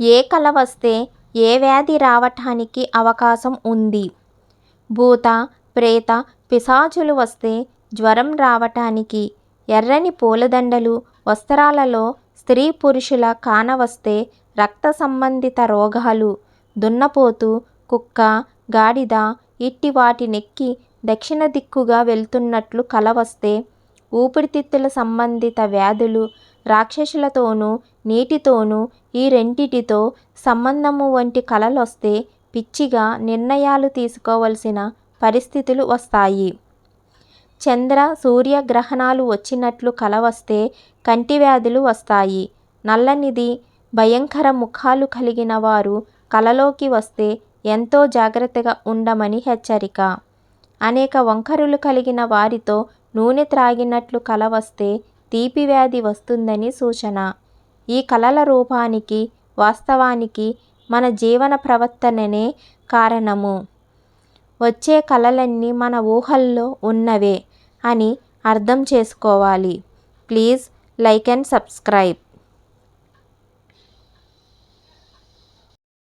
ఏ కల వస్తే ఏ వ్యాధి రావటానికి అవకాశం ఉంది? భూత ప్రేత పిశాచులు వస్తే జ్వరం రావటానికి ఎర్రని పూలదండలు వస్త్రాలలో స్త్రీ పురుషుల కాన వస్తే రక్త సంబంధిత రోగాలు దున్నపోతు కుక్క గాడిద ఇట్టి వాటి నెక్కి దక్షిణ దిక్కుగా వెళ్తున్నట్లు కల వస్తే ఊపిరితిత్తుల సంబంధిత వ్యాధులు రాక్షసులతోనూ నీటితోనూ ఈ రెంటిటితో సంబంధము వంటి కలలొస్తే పిచ్చిగా నిర్ణయాలు తీసుకోవలసిన పరిస్థితులు వస్తాయి. చంద్ర సూర్య గ్రహణాలు వచ్చినట్లు కల వస్తే కంటి వ్యాధులు వస్తాయి. నల్లనిది భయంకర ముఖాలు కలిగిన వారు కలలోకి వస్తే ఎంతో జాగ్రత్తగా ఉండమని హెచ్చరిక. అనేక వంకరలు కలిగిన వారితో నూనె త్రాగినట్లు కల వస్తే తీపి వ్యాధి వస్తుందని సూచన. ఈ కళల రూపానికి వాస్తవానికి మన జీవన ప్రవర్తననే కారణము. వచ్చే కళలన్నీ మన ఊహల్లో ఉన్నవే అని అర్థం చేసుకోవాలి. Please like and subscribe.